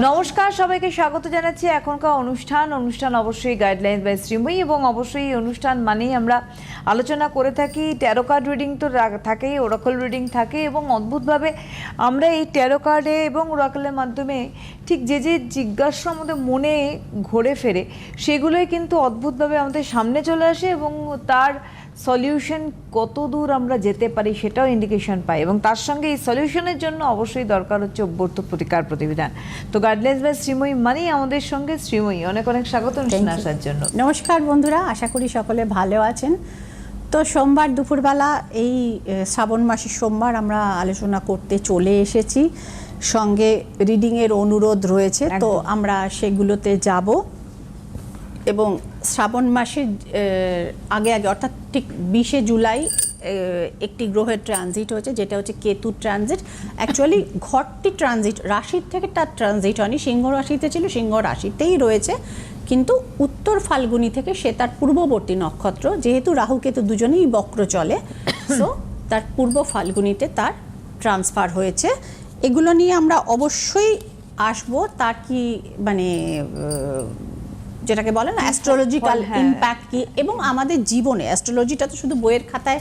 নমস্কার, সবাইকে স্বাগত জানাচ্ছি এখনকার অনুষ্ঠান। অনুষ্ঠান অবশ্যই গাইডলাইন বাই শ্রীময়ী এবং অবশ্যই এই অনুষ্ঠান মানেই আমরা আলোচনা করে থাকি। ট্যারো কার্ড রিডিং তো থাকেই ওরাকল রিডিং থাকে এবং অদ্ভুতভাবে আমরা এই ট্যারো কার্ডে এবং ওরাকলের মাধ্যমে ঠিক যে যে জিজ্ঞাসা আমাদের মনে ঘোরে ফেরে, সেগুলোই কিন্তু অদ্ভুতভাবে আমাদের সামনে চলে আসে এবং তার সলিউশন কত দূর আমরা যেতে পারি সেটাও ইন্ডিকেশন পাই এবং তার সঙ্গে এই সলিউশনের জন্য অবশ্যই দরকার হচ্ছে অভ্যর্থ প্রতিকার প্রতিবিধান। তো গাইডলাইন্স বাই শ্রীময়ী মানেই আমাদের সঙ্গে শ্রীময়ী। অনেক অনেক স্বাগত অনুষ্ঠানে আসার জন্য। নমস্কার বন্ধুরা আশা করি সকলে ভালো আছেন। তো সোমবার দুপুরবেলা এই শ্রাবণ মাসের সোমবার আমরা আলোচনা করতে চলে এসেছি। সঙ্গে রিডিংয়ের অনুরোধ রয়েছে তো আমরা সেগুলোতে যাব। এবং শ্রাবণ মাসের আগে আগে অর্থাৎ ঠিক বিশে জুলাই একটি গ্রহের ট্রানজিট হয়েছে, যেটা হচ্ছে কেতু ট্রানজিট অ্যাকচুয়ালি ঘরটি ট্রানজিট রাশির থেকে তার ট্রানজিট হয়নি, সিংহ রাশিতে ছিল, সিংহ রাশিতেই রয়েছে। কিন্তু উত্তর ফাল্গুনি থেকে সে তার পূর্ববর্তী নক্ষত্র, যেহেতু রাহু কেতু দুজনেই বক্র চলে সো তার পূর্ব ফাল্গুনিতে তার ট্রান্সফার হয়েছে। এগুলো নিয়ে আমরা অবশ্যই আসব, তার কি মানে যেটাকে বলে না অ্যাস্ট্রোলজিক্যাল। ইম্প্যাক্ট কি? এবং আমাদের জীবনে অ্যাস্ট্রোলজিটা তো শুধু বইয়ের খাতায়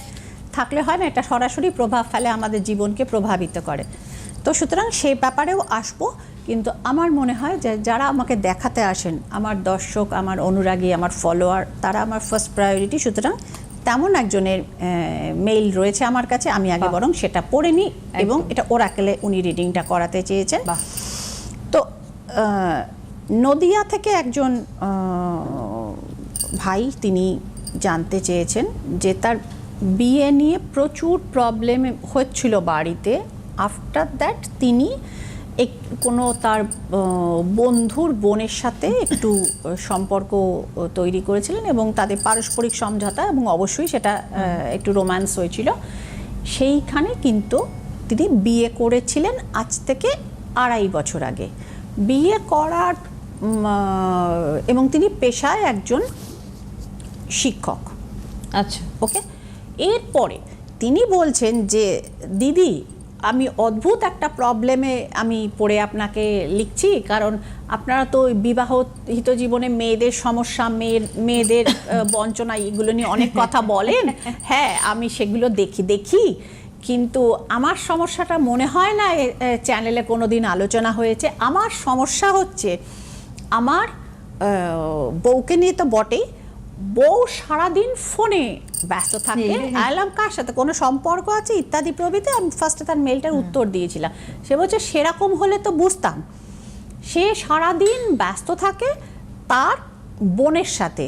থাকলে হয় না এটা সরাসরি প্রভাব ফেলে আমাদের জীবনকে প্রভাবিত করে। তো সুতরাং সেই ব্যাপারেও আসব কিন্তু আমার মনে হয় যে যারা আমাকে দেখাতে আসেন আমার দর্শক আমার অনুরাগী আমার ফলোয়ার তারা আমার ফার্স্ট প্রায়োরিটি সুতরাং তেমন একজনের মেইল রয়েছে আমার কাছে আমি আগে বরং সেটা পড়ে নিই এবং এটা ওরাকেলে উনি রিডিংটা করাতে চেয়েছেন। তো আহ, নদিয়া থেকে একজন ভাই তিনি জানতে চেয়েছেন যে তার বিয়ে নিয়ে প্রচুর প্রবলেম হচ্ছিল বাড়িতে। আফটার দ্যাট তিনি এক কোনো তার বন্ধুর বোনের সাথে একটু সম্পর্ক তৈরি করেছিলেন এবং তাদের পারস্পরিক সমঝোতা এবং অবশ্যই সেটা একটু রোম্যান্স হয়েছিল। সেইখানে কিন্তু তিনি বিয়ে করেছিলেন আজ থেকে আড়াই বছর আগে। বিয়ে করার এবং তিনি পেশায় একজন শিক্ষক। আচ্ছা। ওকে? এরপরে তিনি বলছেন যে দিদি আমি অদ্ভুত একটা প্রবলেমে আমি পড়ে আপনাকে লিখছি কারণ আপনারা তো বিবাহিত জীবনে মেয়েদের সমস্যা মেয়ের মেয়েদের বঞ্চনা এগুলো নিয়ে অনেক কথা বলেন। হ্যাঁ আমি সেগুলো দেখি দেখি। কিন্তু আমার সমস্যাটা মনে হয় না চ্যানেলে কোনো দিন আলোচনা হয়েছে। আমার সমস্যা হচ্ছে আমার বউকে নিয়ে তো বটেই। বউ সারাদিন ফোনে ব্যস্ত থাকে। আইলাম কার সাথে? কোনো সম্পর্ক আছে? ইত্যাদি প্রভৃতি? আমি ফার্স্টে তার মেলটার উত্তর দিয়েছিলাম। সে বলছে সেরকম হলে তো বুঝতাম। সে সারাদিন ব্যস্ত থাকে তার বোনের সাথে।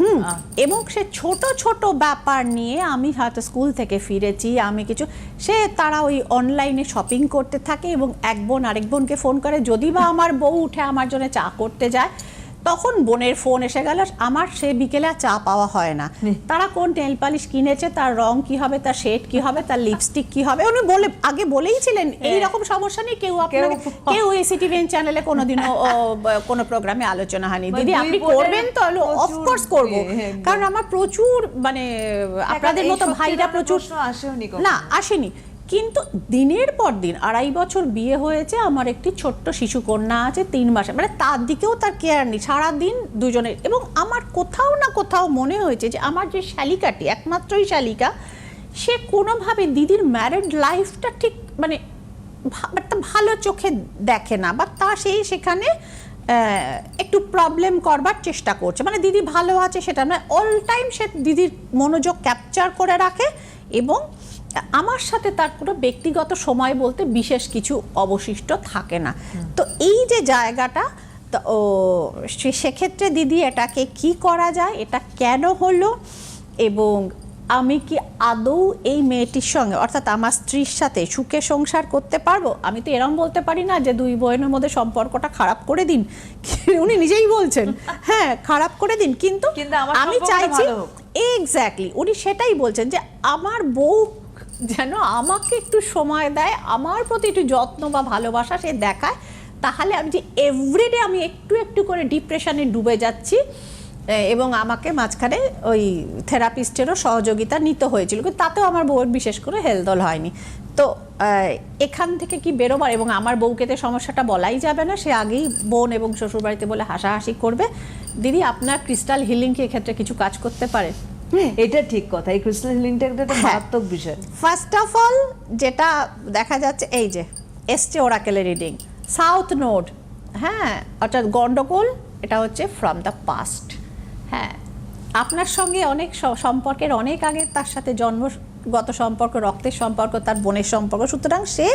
হুম। এবং সে ছোট ছোট ব্যাপার নিয়ে আমি হয়তো স্কুল থেকে ফিরেছি আমি কিছু সে তারা ওই অনলাইনে শপিং করতে থাকে এবং এক বোন আরেক বোনকে ফোন করে যদি বা আমার বউ উঠে আমার জন্য চা করতে যায় তখন বোনের ফোন এসে গেল আমার সে বিকেলে আর চা পাওয়া হয় না। তারা কোন নেল পালিশ কিনেছে তার রং কি হবে তার শেড কি হবে তার লিপস্টিক কি হবে উনি বলে আগে বলেই ছিলেন এই রকম সমস্যা নেই কেউ আপনাকে কেউ এসিটিভিএন চ্যানেলে কোনোদিনও কোনো প্রোগ্রামে আলোচনা হয়নি। মানে দিদি আপনি করবেন তো অফকোর্স করব। ইয়ে, কারণ আমার প্রচুর মানে আপনাদের মতো ভাইরা প্রচুর কখনো। না আসেনি। কিন্তু দিনের পর দিন, আড়াই বছর বিয়ে হয়েছে, আমার একটি ছোট্ট শিশু কন্যা আছে, তিন মাসে। মানে তার দিকেও তার কেয়ার নেই। সারাদিন দুজনের এবং আমার কোথাও না কোথাও মনে হয়েছে যে আমার যে শালিকাটি, একমাত্রই শালিকা, সে কোনোভাবে দিদির ম্যারিড লাইফটা ঠিক মানে একটা ভালো চোখে দেখে না, বা তা সেই সেখানে একটু প্রবলেম করবার চেষ্টা করছে। মানে দিদি ভালো আছে সেটা নয় অল টাইম সে দিদির মনোযোগ ক্যাপচার করে রাখে, এবং আমার সাথে তার কোনো ব্যক্তিগত সময় বলতে বিশেষ কিছু অবশিষ্ট থাকে না। তো এই যে জায়গাটা তো ও সেক্ষেত্রে দিদি এটাকে কি করা যায় এটা কেন হলো? এবং আমি কি আদৌ এই মেয়েটির সঙ্গে অর্থাৎ আমার স্ত্রীর সাথে সুখে সংসার করতে পারব? আমি তো এরম বলতে পারি না যে দুই বোনের মধ্যে সম্পর্কটা খারাপ করে দিন। উনি নিজেই বলছেন হ্যাঁ খারাপ করে দিন। কিন্তু কিন্তু আমি চাইছি এক্স্যাক্টলি উনি সেটাই বলছেন যে আমার বউ যেন আমাকে একটু সময় দেয়, আমার প্রতি একটু যত্ন বা ভালোবাসা সে দেখায়, তাহলে আমি যে এভরিডে আমি একটু একটু করে ডিপ্রেশনে ডুবে যাচ্ছি এবং আমাকে মাঝখানে ওই থেরাপিস্টেরও সহযোগিতা নিতে হয়েছিল। কিন্তু তাতেও আমার বউয়ের বিশেষ করে হেলদল হয়নি। তো এখান থেকে কি বেরোবার এবং আমার বউকে তো সমস্যাটা বলাই যাবে না, সে আগেই বোন এবং শ্বশুরবাড়িতে বলে হাসাহাসি করবে। দিদি, আপনার ক্রিস্টাল হিলিং কি এক্ষেত্রে কিছু কাজ করতে পারে? এটা ঠিক কথা এই ক্রিস্টাল হিলিংটা একটা হ্যাঁ। মারাত্মক বিষয়। ফার্স্ট অফ অল যেটা দেখা যাচ্ছে এই যে এসছে ওরাকেলের রিডিং সাউথ নোড হ্যাঁ অর্থাৎ গন্ডগোল এটা হচ্ছে ফ্রম দ্য পাস্ট হ্যাঁ আপনার সঙ্গে অনেক সম্পর্কের অনেক আগে তার সাথে জন্মগত সম্পর্ক রক্তের সম্পর্ক তার বোনের সম্পর্ক সুতরাং সে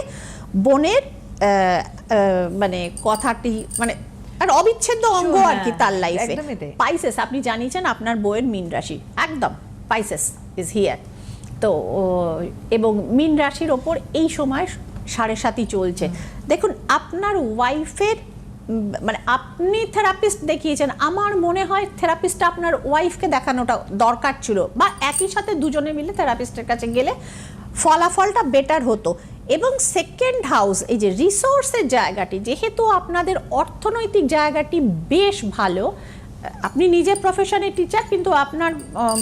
বোনের মানে কথাটি মানে আর অবিচ্ছেদ্য অঙ্গ আর কি হ্যাঁ, তার লাইফে পাইসেস আপনি জানিয়েছেন আপনার বইয়ের মিন রাশি। একদম পাইসেস ইজ হিয়ার তো এবং মিন রাশির ওপর এই সময় সাড়ে সাতই চলছে। দেখুন আপনার ওয়াইফের মানে আপনি থেরাপিস্ট দেখিয়েছেন। আমার মনে হয় থেরাপিস্টটা আপনার ওয়াইফকে দেখানোটা দরকার ছিল। বা একই সাথে দুজনে মিলে থেরাপিস্টের কাছে গেলে ফলাফলটা বেটার হতো। এবং সেকেন্ড হাউস এই যে রিসোর্সের জায়গাটি যেহেতু আপনাদের অর্থনৈতিক জায়গাটি বেশ ভালো আপনি নিজে প্রফেশনের টিচার কিন্তু আপনার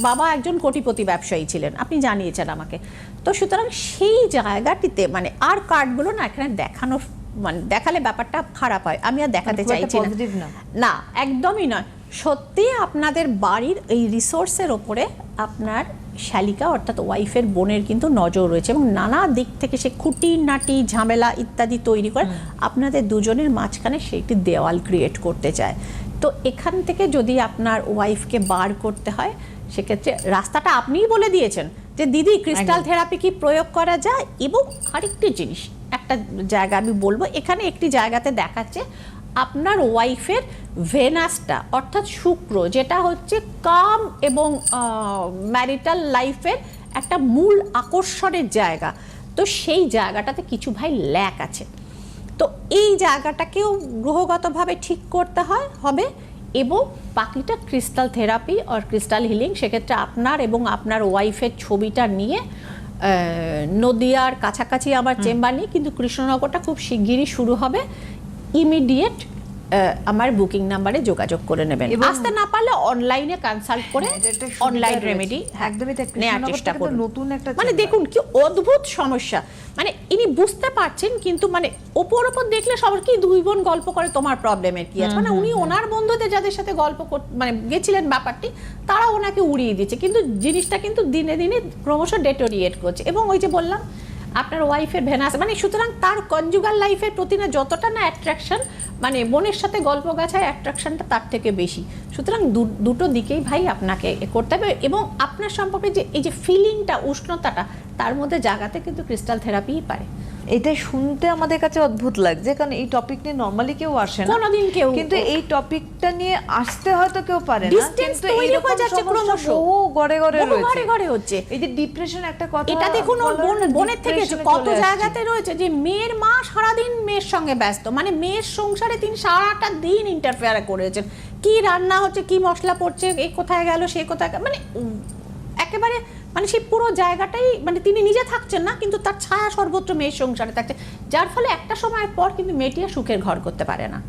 বাবা একজন কোটিপতি ব্যবসায়ী ছিলেন আপনি জানিয়েছেন আমাকে। তো সুতরাং সেই জায়গাটিতে মানে আর কার্ডগুলো না এখানে দেখানো মানে দেখালে ব্যাপারটা খারাপ হয় আমি আর দেখাতে চাইছি না। না? একদমই নয়। সত্যি আপনাদের বাড়ির এই রিসোর্সের ওপরে আপনার শালিকা অর্থাৎ ওয়াইফের বোনের কিন্তু নজর রয়েছে এবং নানা দিক থেকে সে খুঁটি নাটি ঝামেলা ইত্যাদি তৈরি করে আপনাদের দুজনের মাঝখানে সে একটি দেওয়াল ক্রিয়েট করতে চায়। তো এখান থেকে যদি আপনার ওয়াইফকে বার করতে হয় সেক্ষেত্রে রাস্তাটা আপনিই বলে দিয়েছেন যে দিদি ক্রিস্টাল থেরাপি কি প্রয়োগ করা যায়? এবং আরেকটি জিনিস একটা জায়গা আমি বলব এখানে একটি জায়গাতে দেখাচ্ছে আপনার ওয়াইফের ভেনাসটা অর্থাৎ শুক্র যেটা হচ্ছে কাম এবং ম্যারিটাল লাইফের একটা মূল আকর্ষণের জায়গা। তো সেই জায়গাটাতে কিছু ভাই ল্যাক আছে। তো এই জায়গাটাকেও গ্রহগতভাবে ঠিক করতে হয় হবে এবং বাকিটা ক্রিস্টাল থেরাপি আর ক্রিস্টাল হিলিং সেক্ষেত্রে আপনার এবং আপনার ওয়াইফের ছবিটা নিয়ে নদিয়ার কাছাকাছি আমার চেম্বার নেই কিন্তু কৃষ্ণনগরটা খুব শিগগিরই শুরু হবে। ইমিডিয়েট আমার বুকিং নাম্বারে যোগাযোগ করে নেবেন। আসতে না পারলে অনলাইনে কনসাল্ট করে হ্যাঁ, অনলাইন রেমেডি একদমই নেওয়ার চেষ্টা করুন। নতুন একটা মানে দেখুন কি অদ্ভুত সমস্যা। মানে ইনি বুঝতে পারছেন কিন্তু মানে ওপর ওপর দেখলে সবার কি দুই বোন গল্প করে তোমার প্রবলেমের কি আছে? মানে উনি ওনার বন্ধুদের যাদের সাথে গল্প মানে গেছিলেন ব্যাপারটি তারা ওনাকে উড়িয়ে দিচ্ছে। কিন্তু জিনিসটা কিন্তু দিনে দিনে ক্রমশ ডেটোরিয়েট করছে। এবং ওই যে বললাম আপনার ওয়াইফের ভেনাস মানে সুতরাং তার কনজুগাল লাইফের প্রতি না যতটা না অ্যাট্রাকশন মানে বোনের সাথে গল্প গাছায় অ্যাট্রাকশনটা তার থেকে বেশি। সুতরাং দুটো দিকেই ভাই আপনাকে করতে হবে এবং আপনার সম্পর্কে যে, এই যে ফিলিংটা উষ্ণতাটা, তার মধ্যে জাগাতে কিন্তু ক্রিস্টাল থেরাপিই পারে। এটা শুনতে আমাদের কাছে অদ্ভুত লাগছে কারণ এই টপিক নিয়ে নর্মালি কেউ আসে না। কোনোদিন কেউ- কিন্তু এই টপিকটা নিয়ে আসতে হয়তো কেউ পারে না কিন্তু তৈরি হয়ে যাচ্ছে ক্রমশ। বহু ঘরে ঘরে রয়েছে। ঘরে ঘরে হচ্ছে। এই যে ডিপ্রেশন একটা কথা এটা দেখুন ওর বোন বোনের থেকে কত জায়গাতে রয়েছে যে মেয়ের মা সারাদিন মেয়ের সঙ্গে ব্যস্ত মানে মেয়ের সংসারে তিনি সারাটা দিন ইন্টারফেয়ার করেছেন। কি রান্না হচ্ছে কি মশলা পড়ছে এই কোথায় গেল সে কোথায় মানে একেবারে মানে সেই পুরো জায়গাটাই মানে তিনি নিজে থাকছেন না, কিন্তু তার ছায়া সর্বত্র মেয়ের সংসারে থাকছে। যার ফলে একটা সময়ের পর কিন্তু মেয়েটি আর সুখের ঘর করতে পারে না।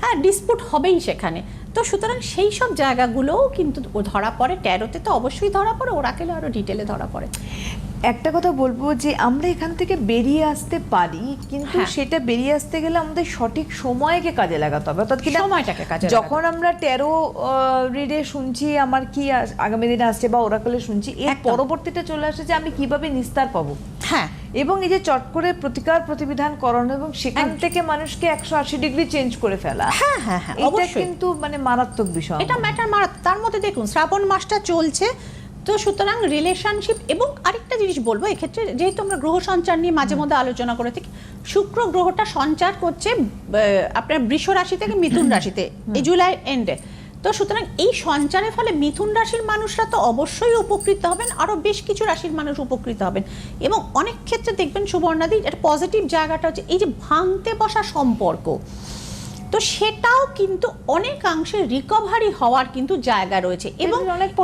হ্যাঁ ডিসপুট হবেই সেখানে। তো সুতরাং সেই সব জায়গাগুলোও কিন্তু ধরা পড়ে। ট্যারোতে তো অবশ্যই ধরা পড়ে ওরাকেলে আরও ডিটেলে ধরা পড়ে। একটা কথা বলব যে আমরা এখান থেকে বেরিয়ে আসতে পারি কিন্তু হ্যাঁ। সেটা বেরিয়ে আসতে গেলে আমাদের সঠিক সময়কে কাজে লাগাতে হবে। অর্থাৎ কিনা সময়টাকে কাজে যখন আমরা টেরো রিডে শুনছি আমার কি আগামী দিনে আসছে বা ওরাকলে শুনছি এর। পরবর্তীতে চলে আসে যে আমি কীভাবে নিস্তার পাবো। হ্যাঁ। এবং এই যে চট করে প্রতিকার প্রতিবিধান করানো এবং সেখান থেকে মানুষকে একশো আশি ডিগ্রি চেঞ্জ করে ফেলা হ্যাঁ হ্যাঁ হ্যাঁ এটা কিন্তু মানে মারাত্মক বিষয়। এটা ম্যাটার মারাত্মক। তার মধ্যে দেখুন শ্রাবণ মাসটা চলছে তো সুতরাং রিলেশনশিপ এবং আরেকটা জিনিস বলব এক্ষেত্রে যেহেতু আমরা গ্রহ সঞ্চার নিয়ে মাঝে মধ্যে আলোচনা করে থাকি শুক্র গ্রহটা সঞ্চার করছে আপনার বৃষ রাশি থেকে মিথুন রাশিতে এই জুলাই এন্ডে তো সুতরাং এই সঞ্চারের ফলে মিথুন রাশির মানুষরা তো অবশ্যই উপকৃত হবেন আরও বেশ কিছু রাশির মানুষ উপকৃত হবেন। এবং অনেক ক্ষেত্রে দেখবেন সুবর্ণাদি একটা পজিটিভ জায়গাটা হচ্ছে এই যে ভাঙতে বসা সম্পর্ক। তো সেটাও কিন্তু অনেকাংশে রিকভারি হওয়ার কিন্তু জায়গা রয়েছে এবং।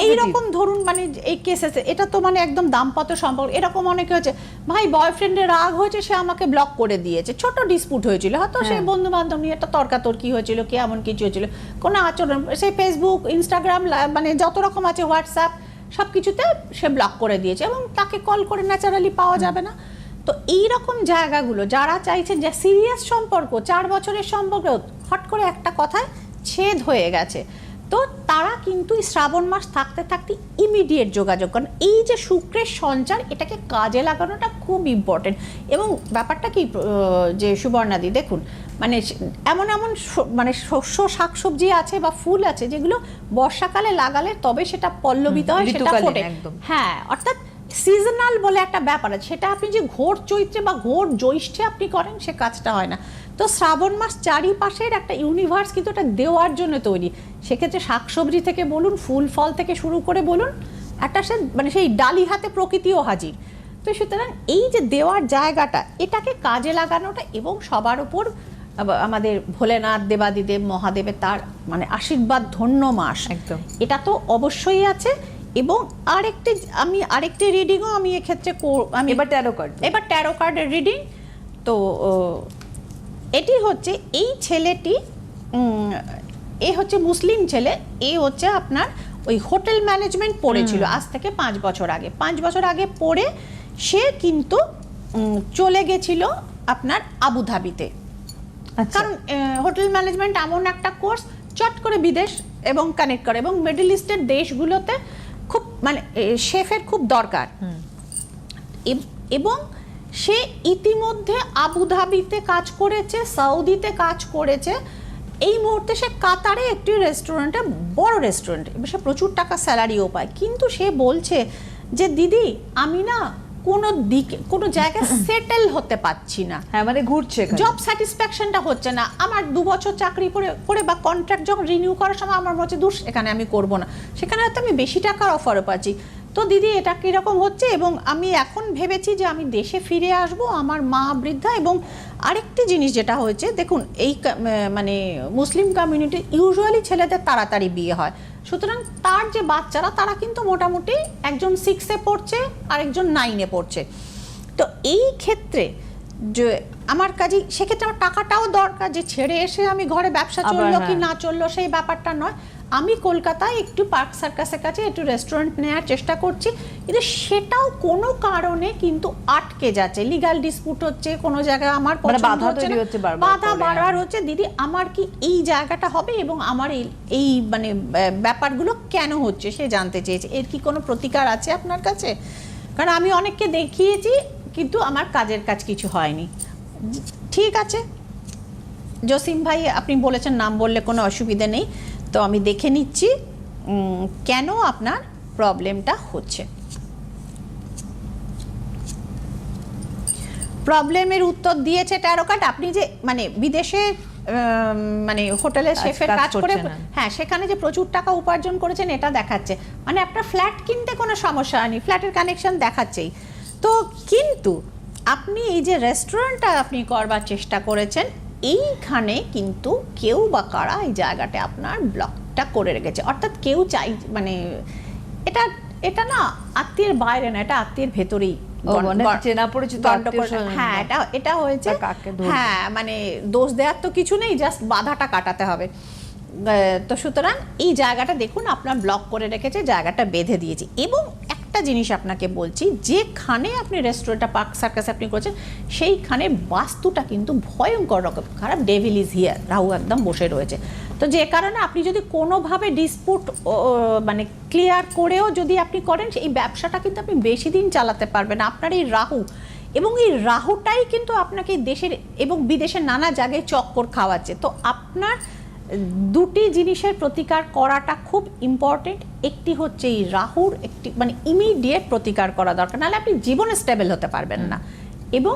এইরকম ধরুন মানে এই কেসেসে এটা তো মানে একদম দাম্পত্য সম্পর্ক এরকম অনেকে হয়েছে ভাই বয়ফ্রেন্ডের রাগ হয়েছে সে আমাকে ব্লক করে দিয়েছে ছোট ডিসপুট হয়েছিল হয়তো সেই হ্যাঁ। বন্ধু বান্ধব নিয়ে একটা তর্কাতর্কি হয়েছিল কি এমন কিছু হয়েছিল কোনো আচরণ সেই ফেসবুক ইনস্টাগ্রাম মানে যত রকম আছে হোয়াটসঅ্যাপ সব কিছুতে সে ব্লক করে দিয়েছে এবং তাকে কল করে ন্যাচারালি পাওয়া যাবে না তো এই রকম জায়গাগুলো যারা চাইছেন যে সিরিয়াস সম্পর্ক চার বছরের সম্পর্ক হট করে একটা কথায় ছেদ হয়ে গেছে তো তারা কিন্তু শ্রাবণ মাস থাকতে থাকতে ইমিডিয়েট যোগাযোগ করেন। এই যে শুক্রের সঞ্চার এটাকে কাজে লাগানোটা খুব ইম্পর্টেন্ট এবং ব্যাপারটা কি যে সুবর্ণাদি দেখুন মানে এমন এমন মানে শস্য শাকসবজি আছে বা ফুল আছে যেগুলো বর্ষাকালে লাগালে তবে সেটা পল্লবিত হয় সেটা ফোটে। হ্যাঁ অর্থাৎ সিজনাল বলে একটা ব্যাপার আছে। সেটা আপনি যে ঘোর চৈত্রে বা ঘোর জ্যৈষ্ঠে আপনি করেন সে কাজটা হয় না। তো শ্রাবণ মাস চারিপাশের একটা ইউনিভার্স কিন্তু এটা দেওয়ার জন্য তৈরি। সেক্ষেত্রে শাকসবজি থেকে বলুন ফুল ফল থেকে শুরু করে বলুন একটা সে মানে সেই ডালি হাতে প্রকৃতিও হাজির। তো সুতরাং এই যে দেওয়ার জায়গাটা এটাকে কাজে লাগানোটা এবং সবার উপর আমাদের ভোলেনাথ দেবাদিদেব মহাদেবের তার মানে আশীর্বাদ ধন্য মাস। একদম। এটা তো অবশ্যই আছে। এবং আরেকটি আমি আরেকটি রিডিংও আমি এক্ষেত্রে আমি এবার ট্যারো কার্ড এবার ট্যারো কার্ডের রিডিং তো এটি হচ্ছে এই ছেলেটি এ হচ্ছে মুসলিম ছেলে এ হচ্ছে আপনার ওই হোটেল ম্যানেজমেন্ট পড়েছিল আজ থেকে পাঁচ বছর আগে। পাঁচ বছর আগে পড়ে সে কিন্তু চলে গেছিল আপনার আবুধাবিতে। আচ্ছা। কারণ হোটেল ম্যানেজমেন্ট এমন একটা কোর্স চট করে বিদেশ এবং কানেক্ট করে এবং মিডল ইস্টের দেশগুলোতে খুব মানে শেফের খুব দরকার। এবং সে ইতিমধ্যে আবুধাবিতে কাজ করেছে সৌদিতে কাজ করেছে। এই মুহূর্তে সে কাতারে একটি রেস্টুরেন্টে, বড় রেস্টুরেন্ট। এবার সে প্রচুর টাকা স্যালারিও পায়। কিন্তু সে বলছে যে, দিদি, আমি না কোনো দিকে কোনো জায়গায় সেটেল হতে পারছি না। হ্যাঁ মানে ঘুরছে জব স্যাটিসফ্যাকশনটা হচ্ছে না। আমার দু বছর চাকরি করে করে বা কন্ট্রাক্ট যখন রিনিউ করার সময় আমার মনে হচ্ছে দূর এখানে আমি করব না। সেখানে হয়তো আমি বেশি টাকার অফারও পাচ্ছি। তো দিদি এটা কীরকম হচ্ছে? এবং আমি এখন ভেবেছি যে আমি দেশে ফিরে আসব আমার মা বৃদ্ধা এবং আরেকটি জিনিস যেটা হয়েছে দেখুন এই মানে মুসলিম কমিউনিটি ইউজুয়ালি ছেলেদের তাড়াতাড়ি বিয়ে হয়। সুতরাং তার যে বাচ্চারা তারা কিন্তু মোটামুটি একজন সিক্সে পড়ছে আর একজন নাইনে পড়ছে তো এই ক্ষেত্রে যে আমার কাজে সেক্ষেত্রে আমার টাকাটাও দরকার যে ছেড়ে এসে আমি ঘরে ব্যবসা চলল কি হ্যাঁ। না চলল সেই ব্যাপারটা নয় আমি কলকাতায় একটু পার্ক সার্কাসের কাছে একটু রেস্টুরেন্ট নেওয়ার চেষ্টা করছি কিন্তু সেটাও কোনো কারণে কিন্তু আটকে যাচ্ছে। লিগাল ডিসপুট হচ্ছে কোনো জায়গায় আমার মানে বাধা হচ্ছে বারবার বাধা বারবার হ্যাঁ। হচ্ছে দিদি আমার কি এই জায়গাটা হবে এবং আমার এই মানে ব্যাপারগুলো কেন হচ্ছে? সে জানতে চেয়েছে। এর কি কোনো প্রতিকার আছে আপনার কাছে? কারণ আমি অনেককে দেখিয়েছি কিন্তু আমার কাজের কাজ কিছু হয়নি। ঠিক আছে। জসিম ভাই আপনি বলেছেন নাম বললে কোনো অসুবিধা নেই। তো আমি দেখে নিচ্ছি কেন আপনার প্রবলেমটা হচ্ছে। প্রবলেমের উত্তর দিয়েছে ট্যারোকাট আপনি যে মানে বিদেশে মানে হোটেলের কাজ- শেফের কাজ করে। হ্যাঁ সেখানে যে প্রচুর টাকা উপার্জন করেছেন এটা দেখাচ্ছে। মানে আপনার ফ্ল্যাট কিনতে কোনো সমস্যা হয়নি ফ্ল্যাটের কানেকশন দেখাচ্ছেই। তো কিন্তু আপনি এই যে রেস্টুরেন্টটা আপনি করবার চেষ্টা করেছেন এইখানে কিন্তু কেউ বা কারা এই জায়গাটা আপনার ব্লকটা করে রেখেছে? অর্থাৎ কেউ চাই মানে এটা এটা না আত্মীয়ের বাইরে না এটা আত্মীয়ের ভেতরেই মানে চেনা পরিচিত হ্যাঁ এটা এটা হয়েছে? হ্যাঁ মানে দোষ দেওয়ার তো কিছু নেই জাস্ট বাধাটা কাটাতে হবে। তো সুতরাং এই জায়গাটা দেখুন আপনার ব্লক করে রেখেছে জায়গাটা বেঁধে দিয়েছি। এবং একটা জিনিস আপনাকে বলছি, যেখানে আপনি রেস্টুরেন্টটা পার্ক সার্কাস আপনি করেছেন, সেইখানে বাস্তুটা কিন্তু ভয়ঙ্কর রকম। খারাপ ডেভিল ইজ হিয়ার রাহু একদম বসে রয়েছে। তো যে কারণে আপনি যদি কোনোভাবে ডিসপুট মানে ক্লিয়ার করেও যদি আপনি করেন এই ব্যবসাটা কিন্তু আপনি বেশি দিন চালাতে পারবেন। আপনার এই রাহু, এবং এই রাহুটাই কিন্তু আপনাকে দেশের এবং বিদেশের নানা জায়গায় চক্কর খাওয়াচ্ছে। তো আপনার দুটি জিনিসের প্রতিকার করাটা খুব ইম্পর্টেন্ট একটি হচ্ছে এই রাহুর একটি মানে ইমিডিয়েট প্রতিকার করা দরকার নাহলে আপনি জীবনে স্টেবল হতে পারবেন না। এবং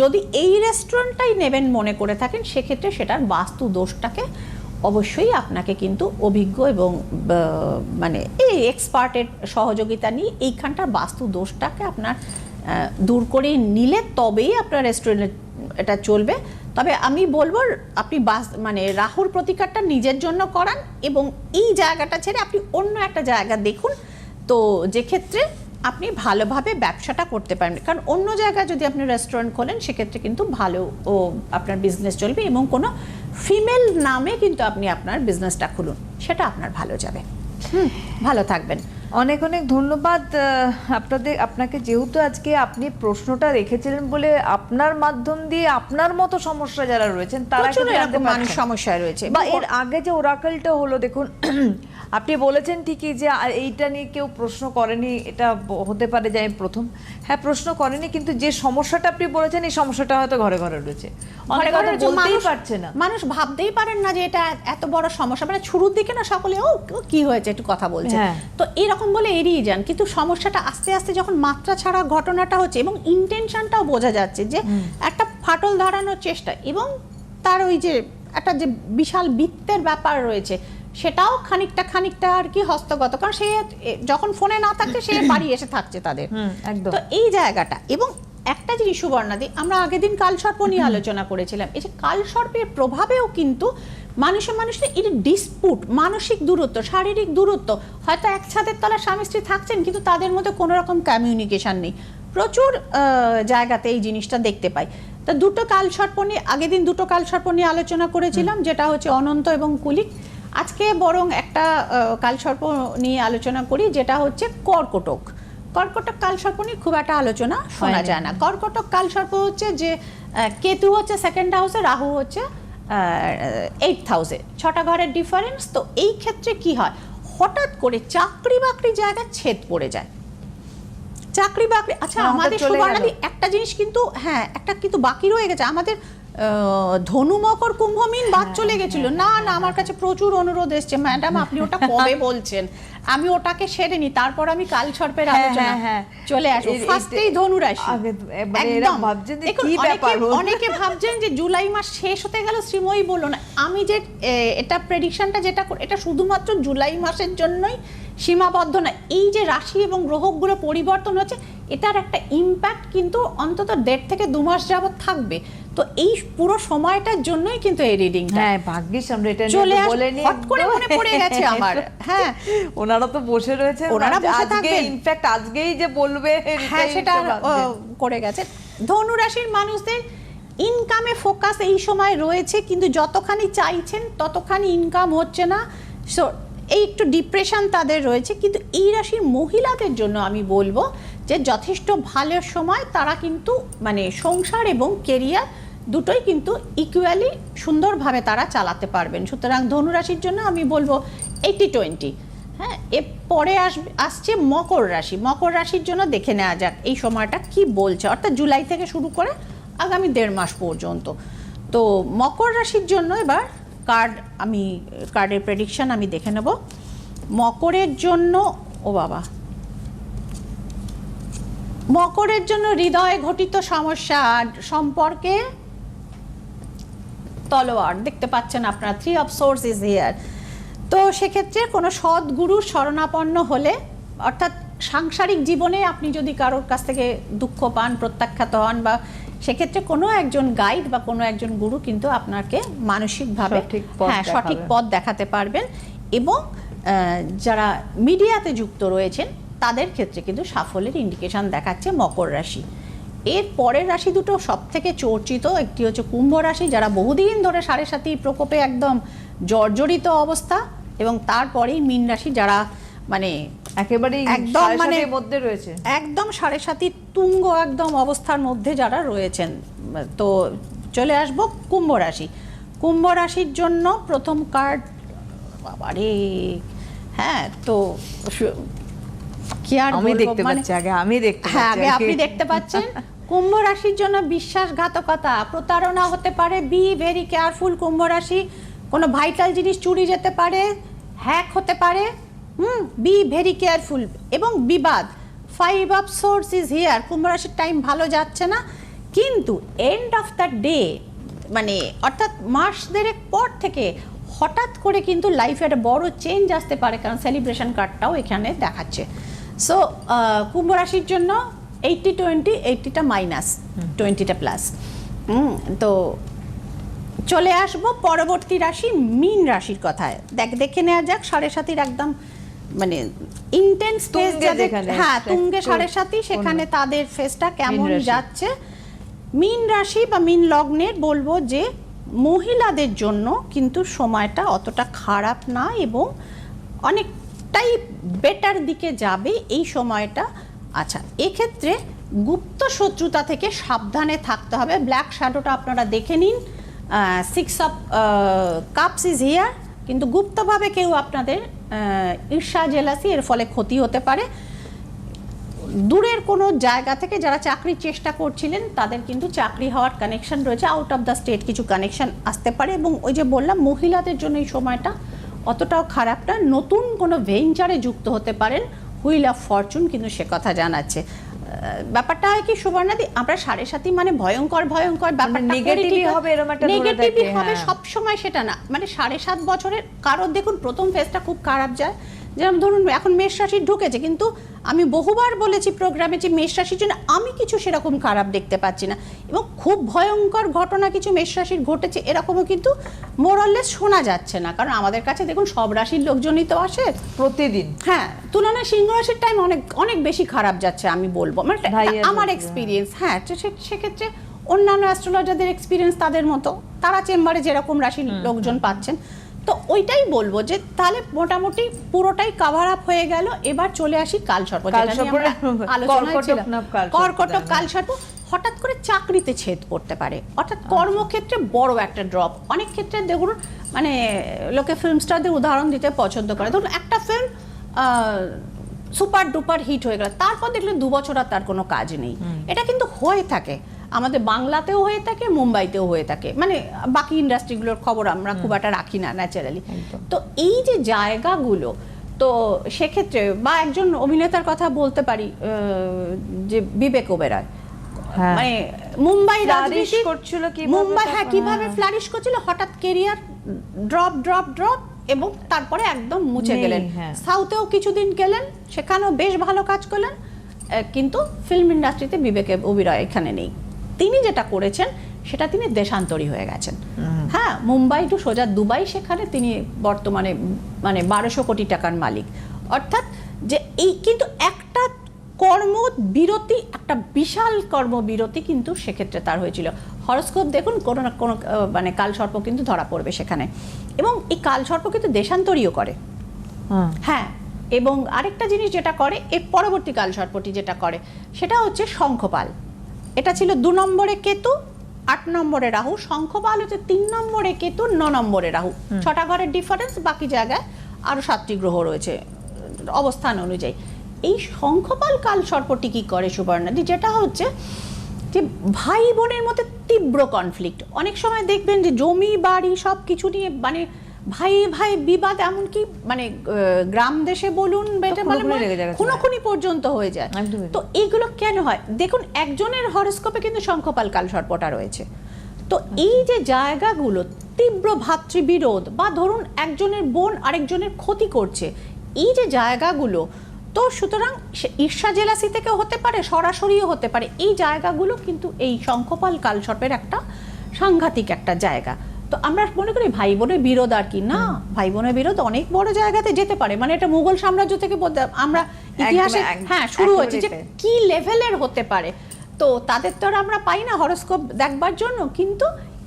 যদি এই রেস্টুরেন্টটাই নেবেন মনে করে থাকেন সেক্ষেত্রে সেটার বাস্তু দোষটাকে অবশ্যই আপনাকে কিন্তু অভিজ্ঞ এবং মানে এই এক্সপার্টের সহযোগিতা নিয়ে এইখানটার বাস্তু দোষটাকে আপনার দূর করে নিলে তবেই আপনার রেস্টুরেন্টে এটা চলবে। তবে আমি বলব, আপনি বাস মানে রাহুর প্রতিকারটা নিজের জন্য করান এবং এই জায়গাটা ছেড়ে আপনি অন্য একটা জায়গা দেখুন। তো যে ক্ষেত্রে আপনি ভালোভাবে ব্যবসাটা করতে পারেন। কারণ অন্য জায়গায় যদি আপনি রেস্টুরেন্ট খোলেন, সেক্ষেত্রে কিন্তু ভালো ও আপনার বিজনেস চলবে এবং কোনো ফিমেল নামে কিন্তু আপনি আপনার বিজনেসটা খুলুন। সেটা আপনার ভালো যাবে। হুম, ভালো থাকবেন। অনেক অনেক ধন্যবাদ আহ, আপনাদের আপনাকে যেহেতু আজকে আপনি প্রশ্নটা রেখেছিলেন বলে আপনার মাধ্যম দিয়ে আপনার মতো সমস্যা যারা রয়েছেন তারা। সমস্যায় রয়েছে বা এর আগে যে ওরাকলটা হলো দেখুন আপনি বলেছেন ঠিকই যে এইটা নিয়ে কেউ প্রশ্ন করেনি এটা হতে পারে যে প্রথম। হ্যাঁ প্রশ্ন করেনি কিন্তু যে সমস্যাটা আপনি বলেছেন এই সমস্যাটা হয়তো ঘরে ঘরে রয়েছে। অনেক বলতেই মানুষ- পারছে না। মানুষ ভাবতেই পারেন না যে এটা এত বড় সমস্যা। মানে শুরুর দিকে না সকলে ও ও, কি হয়েছে? একটু কথা বলছে। হ্যাঁ। তো এরকম বলে এড়িয়ে যান কিন্তু সমস্যাটা আস্তে আস্তে যখন মাত্রা ছাড়া ঘটনাটা হচ্ছে এবং ইন্টেনশনটাও বোঝা যাচ্ছে যে একটা ফাটল ধরানোর চেষ্টা এবং তার ওই যে একটা যে বিশাল বৃত্তের ব্যাপার রয়েছে সেটাও খানিকটা খানিকটা আর কি হস্তগত। কারণ সে যখন ফোনে না থাকছে সে বাড়ি এসে থাকছে তাদের। একদম। তো এই জায়গাটা। এবং একটা জিনিস সুবর্ণাদি আমরা আগের দিন কালসর্প নিয়ে আলোচনা করেছিলাম। এই যে কালসর্পের প্রভাবেও কিন্তু মানুষের মানুষের এই ডিসপুট মানসিক দূরত্ব শারীরিক দূরত্ব হয়তো এক ছাদের তলায় স্বামী স্ত্রী থাকছেন কিন্তু তাদের মধ্যে কোনো রকম কমিউনিকেশন নেই। প্রচুর আহ, জায়গাতে এই জিনিসটা দেখতে পাই। তা দুটো কালসর্প নিয়ে আগের দিন দুটো কালসর্প নিয়ে আলোচনা করেছিলাম যেটা হচ্ছে অনন্ত এবং কুলিক। আজকে বরং একটা কালসর্প নিয়ে আলোচনা করি যেটা হচ্ছে কর্কটক। কর্কটক কালসর্প নিয়ে খুব একটা আলোচনা শোনা যায় না। কর্কটক কালসর্প হচ্ছে যে কেতু হচ্ছে সেকেন্ড হাউসে রাহু হচ্ছে এইট হাউসে ছটা ঘরের ডিফারেন্স তো এই ক্ষেত্রে কি হয়? হঠাৎ করে চাকরি বাকরি জায়গায় ছেদ পড়ে যায়। চাকরি বাকরি আচ্ছা হ্যাঁ, আমাদের সুবর্ণাদি একটা জিনিস কিন্তু হ্যাঁ একটা কিন্তু বাকি রয়ে গেছে। আমাদের ধনু মকর কুম্ভ মিন বাদ হ্যাঁ, চলে গেছিল। না না আমার কাছে প্রচুর অনুরোধ এসছে। ম্যাডাম আপনি ওটা কবে বলছেন? আমি ওটাকে সেরে নি তারপর আমি কাল সর্পের হ্যাঁ, আলোচনা হ্যাঁ, হ্যাঁ। চলে আসব। ফার্স্টেই ধনু রাশি অনেকে- ভাবছেন যে জুলাই মাস শেষ হতে গেল শ্রীময়ী বলল না। আমি যে এটা প্রেডিকশনটা যেটা এটা শুধুমাত্র জুলাই মাসের জন্যই সীমাবদ্ধ না এই যে রাশি এবং গ্রহগুলো পরিবর্তন হচ্ছে এটার একটা ইম্প্যাক্ট কিন্তু অন্তত দেড় থেকে দু মাস যাবত থাকবে। তো এই পুরো সময়টার জন্যই কিন্তু এই রিডিংটা হ্যাঁ ভাগ্যিস আমরা এটা চলে নিয়ে আস- বলে নি হট করে মনে পড়ে গেছে আমার। হ্যাঁ। ওনারা তো বসে রয়েছে ওনারা বসে থাকবেন। ইনফ্যাক্ট আজকেই যে বলবে হ্যাঁ সেটা করে গেছে ধনু রাশির মানুষদের ইনকামে ফোকাস এই সময় রয়েছে কিন্তু যতখানি চাইছেন ততখানি ইনকাম হচ্ছে না সো এই একটু ডিপ্রেশন তাদের রয়েছে কিন্তু এই রাশির মহিলাদের জন্য আমি বলব যে যথেষ্ট ভালো সময় তারা কিন্তু মানে সংসার এবং কেরিয়ার দুটোই কিন্তু ইকুয়ালি সুন্দরভাবে তারা চালাতে পারবেন। সুতরাং ধনুরাশির জন্য আমি বলব এইটি টোয়েন্টি হ্যাঁ এর পরে আসবে, আসছে মকর রাশি। মকর রাশির জন্য দেখে নেওয়া যাক এই সময়টা কি বলছে। অর্থাৎ জুলাই থেকে শুরু করে আগামী দেড় মাস পর্যন্ত। তো মকর রাশির জন্য এবার কার্ড আমি কার্ডের প্রেডিকশন আমি দেখে নেব। মকরের জন্য, ও বাবা মকরের জন্য হৃদয় ঘটিত সমস্যা সম্পর্কে তলোয়ার দেখতে পাচ্ছেন আপনারা three of swords is here তো সেক্ষেত্রে কোনো সৎ গুরুর শরণাপন্ন হলে অর্থাৎ সাংসারিক জীবনে আপনি যদি কারোর কাছ থেকে দুঃখ পান প্রত্যাখ্যাত হন বা সেক্ষেত্রে কোনো একজন গাইড বা কোনো একজন গুরু কিন্তু আপনাকে মানসিকভাবে হ্যাঁ সঠিক পথ দেখাতে পারবেন এবং আহ, যারা মিডিয়াতে যুক্ত রয়েছেন তাদের ক্ষেত্রে কিন্তু সাফল্যের ইন্ডিকেশন দেখাচ্ছে মকর রাশি। এর পরের রাশি দুটো সব থেকে চর্চিত একটি হচ্ছে কুম্ভ রাশি যারা বহুদিন ধরে সাড়ে সাথী প্রকোপে একদম জর্জরিত অবস্থা এবং তারপরেই মীন রাশি যারা মানে একেবারেই একদম মানে- মধ্যে রয়েছে। একদম সাড়ে সাথী তুঙ্গ একদম অবস্থার মধ্যে যারা রয়েছেন। তো চলে আসব কুম্ভ রাশি। কুম্ভ রাশির জন্য প্রথম কার্ড বাবারে! হ্যাঁ তো কি আর আমি দেখতে মানে- পাচ্ছি আগে আমি দেখতে হ্যাঁ আগে আপনি দেখতে পাচ্ছেন। কুম্ভ রাশির জন্য বিশ্বাসঘাতকতা প্রতারণা হতে পারে বি ভেরি কেয়ারফুল কুম্ভ রাশি। কোনো ভাইটাল জিনিস চুরি যেতে পারে হ্যাক হতে পারে হুম বি ভেরি কেয়ারফুল এবং বিবাদ five of swords is here Kumbha রাশির টাইম ভালো যাচ্ছে না। কিন্তু এন্ড অফ দ্য ডে মানে অর্থাৎ মাস দেড়েক পর থেকে হঠাৎ করে কিন্তু লাইফে একটা বড় চেঞ্জ আসতে পারে কারণ সেলিব্রেশন কার্ডটাও এখানে দেখাচ্ছে। সো কুম্ভ রাশির জন্য এইটটি টোয়েন্টি এইটটিটা মাইনাস টোয়েন্টিটা প্লাস তো চলে আসব পরবর্তী রাশি মিন রাশির কথায়। দেখ দেখে নেওয়া যাক সাড়ে সাতির একদম মানে ইন্টেন্স ফেস হ্যাঁ তুঙ্গে সাড়ে সাতি সেখানে তাদের ফেসটা কেমন যাচ্ছে? মিন রাশি বা মিন লগ্নের বলব যে মহিলাদের জন্য কিন্তু সময়টা অতটা খারাপ না এবং অনেকটা অনেকটাই বেটার দিকে যাবে এই সময়টা। আচ্ছা এক্ষেত্রে গুপ্ত শত্রুতা থেকে সাবধানে থাকতে হবে। ব্ল্যাক শ্যাডোটা আপনারা দেখে নিন। Six of cups is here কিন্তু গুপ্তভাবে কেউ আপনাদের ঈর্ষা জেলাসি এর ফলে ক্ষতি হতে পারে। দূরের কোনো জায়গা থেকে যারা চাকরির চেষ্টা করছিলেন, তাদের কিন্তু চাকরি হওয়ার কানেকশন রয়েছে। আউট অফ দ্য স্টেট কিছু কানেকশন আসতে পারে। এবং ওই যে বললাম, মহিলাদের জন্য এই সময়টা অতটাও খারাপ না। নতুন কোনো ভেঞ্চারে যুক্ত হতে পারেন হুইল অফ ফরচুন কিন্তু সে কথা জানাচ্ছে। ব্যাপারটা হয় কি সুবর্ণাদি আমরা সাড়ে সাথী মানে ভয়ঙ্কর ভয়ঙ্কর ব্যাপার মানে হবে এরকম একটা নেগেটিভই হবে হ্যাঁ। সব সময় সেটা না। মানে সাড়ে সাত বছরের কারোর দেখুন প্রথম ফেজটা খুব খারাপ যায়। যেমন ধরুন এখন মেষ রাশির ঢুকেছে কিন্তু আমি বহুবার বলেছি প্রোগ্রামে যে মেষ রাশির জন্য আমি কিছু সেরকম খারাপ দেখতে পাচ্ছি না। এবং খুব ভয়ঙ্কর ঘটনা কিছু মেষ রাশির ঘটেছে এরকমও কিন্তু মোরাললেস শোনা যাচ্ছে না। কারণ আমাদের কাছে দেখুন সব রাশির লোকজনই তো আসে। প্রতিদিন। হ্যাঁ তুলনায় সিংহ রাশির টাইম অনেক অনেক বেশি খারাপ যাচ্ছে আমি বলব। মানে আমার এক্সপিরিয়েন্স হ্যাঁ সেক্ষেত্রে অন্যান্য অ্যাস্ট্রোলজারদের এক্সপিরিয়েন্স তাদের মতো। তারা চেম্বারে যেরকম রাশির লোকজন পাচ্ছেন। তো ওইটাই বলব যে তাহলে মোটামুটি পুরোটাই কাভার আপ হয়ে গেল। এবার চলে আসি আমরা আলোচনায় কর্কটক জানি। কালসর্প হঠাৎ করে চাকরিতে ছেদ করতে পারে। অর্থাৎ কর্মক্ষেত্রে বড় একটা ড্রপ অনেক ক্ষেত্রে দেখুন মানে লোকে ফিল্ম স্টারদের উদাহরণ দিতে পছন্দ করে। ধরুন একটা ফিল্ম সুপার ডুপার হিট হয়ে গেল। তারপর দেখলেন দু বছর আর তার কোনো কাজ নেই। এটা কিন্তু হয়ে থাকে। আমাদের বাংলাতেও হয়ে থাকে মুম্বাইতেও হয়ে থাকে। মানে বাকি ইন্ডাস্ট্রিগুলোর খবর আমরা খুব একটা রাখি না ন্যাচারালি তো এই যে জায়গাগুলো তো সেক্ষেত্রে বা একজন অভিনেতার কথা বলতে পারি যে বিবেক ওবেরয়। হ্যাঁ। মানে মুম্বাই রাজনীতি করছিল কীভাবে মুম্বাই হ্যাঁ কীভাবে হ্যাঁ। ফ্লারিশ করছিল? হঠাৎ কেরিয়ার ড্রপ ড্রপ ড্রপ এবং তারপরে একদম মুছে গেলেন। হ্যাঁ। সাউথেও কিছুদিন গেলেন সেখানেও বেশ ভালো কাজ করলেন কিন্তু ফিল্ম ইন্ডাস্ট্রিতে বিবেকে অভিনয় এখানে নেই। তিনি যেটা করেছেন সেটা তিনি দেশান্তরী হয়ে গেছেন। হ্যাঁ মুম্বাই টু সোজা দুবাই সেখানে তিনি বর্তমানে মানে বারোশো কোটি টাকার মালিক। অর্থাৎ যে এই কিন্তু একটা কর্মবিরতি একটা বিশাল কর্মবিরতি কিন্তু সেক্ষেত্রে তার হয়েছিল। হরস্কোপ দেখুন কোনো না কোনো মানে কালসর্প কিন্তু ধরা পড়বে সেখানে। এবং এই কালসর্প কিন্তু দেশান্তরীও করে। হ্যাঁ হ্যাঁ এবং আরেকটা জিনিস যেটা করে এর পরবর্তী কালসর্পটি যেটা করে সেটা হচ্ছে শঙ্খপাল। এটা ছিল দু নম্বরে কেতু আট নম্বরে রাহু শঙ্খপাল হচ্ছে তিন নম্বরে কেতু ন নম্বরে রাহু। ছটা ঘরের ডিফারেন্স বাকি জায়গায় আরও সাতটি গ্রহ রয়েছে অবস্থান অনুযায়ী। এই শঙ্খপাল কাল সর্পটি কি করে সুবর্ণাদি? যেটা হচ্ছে যে ভাই বোনের মধ্যে তীব্র কনফ্লিক্ট অনেক সময় দেখবেন যে জমি বাড়ি সব কিছু নিয়ে মানে ভাই ভাই বিবাদ এমনকি মানে গ্রাম দেশে বলুন খুনোখুনি পর্যন্ত হয়ে যায়। তো এইগুলো কেন হয়? দেখুন একজনের হরস্কোপে কিন্তু শঙ্খপাল কাল সর্পটা রয়েছে। তো এই যে জায়গাগুলো তীব্র ভাতৃবিরোধ বা ধরুন একজনের বোন আরেকজনের ক্ষতি করছে এই যে জায়গাগুলো তো সুতরাং ঈর্ষা জেলাসি থেকে হতে পারে সরাসরিও হতে পারে। এই জায়গাগুলো কিন্তু এই শঙ্খপাল কালসর্পের একটা সাংঘাতিক একটা জায়গা। তো আমরা মনে করি ভাই বোনের বিরোধ আর কি। না ভাই বোনের বিরোধ অনেক বড় জায়গাতে যেতে পারে। মানে এটা মুঘল সাম্রাজ্য থেকে আমরা ইতিহাসে হ্যাঁ শুরু হয়েছে যে কি লেভেলের হতে পারে। তো তাদের তো আর আমরা পাই না হরস্কোপ দেখবার জন্য। কিন্তু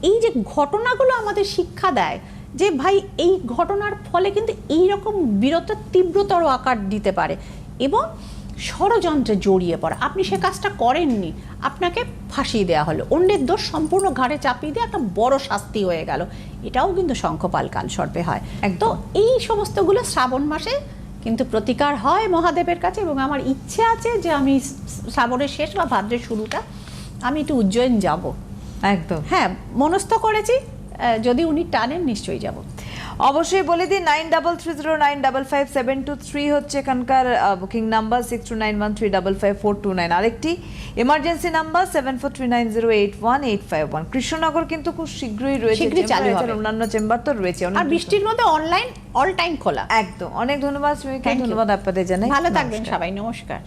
এই যে ঘটনাগুলো আমাদের শিক্ষা দেয় যে ভাই এই ঘটনার ফলে কিন্তু এই রকম বীরত্ব তীব্রতর আকার দিতে পারে। এবং ষড়যন্ত্রে জড়িয়ে পড়া। আপনি সে কাজটা করেননি আপনাকে ফাঁসিয়ে দেওয়া হলো। অন্যের দোষ সম্পূর্ণ ঘাড়ে চাপিয়ে দিয়ে একটা বড় শাস্তি হয়ে গেল। এটাও কিন্তু শঙ্খপাল কাল সর্পে হয়। তো এই সমস্তগুলো শ্রাবণ মাসে কিন্তু প্রতিকার হয় মহাদেবের কাছে এবং আমার ইচ্ছে আছে যে আমি শ্রাবণের শেষ বা ভাদ্রের শুরুটা আমি একটু উজ্জয়ন যাব। একদম। হ্যাঁ মনস্থ করেছি যদি উনি টানেন নিশ্চয়ই যাব। অবশ্যই বলে দিই nine double three zero nine double five seven two three হচ্ছে এখানকার booking number six two nine one three double five four two nine আরেকটি emergency number seven four three nine zero eight one eight five one Krishnanagar কিন্তু খুব শীঘ্রই রয়েছে চালু হবে। অন্যান্য চেম্বার তো রয়েছে আর বৃষ্টির মধ্যে অনলাইন অল টাইম খোলা। একদম। অনেক ধন্যবাদ ধন্যবাদ আপনাদের জানাই। ভালো থাকবেন। সবাই নমস্কার।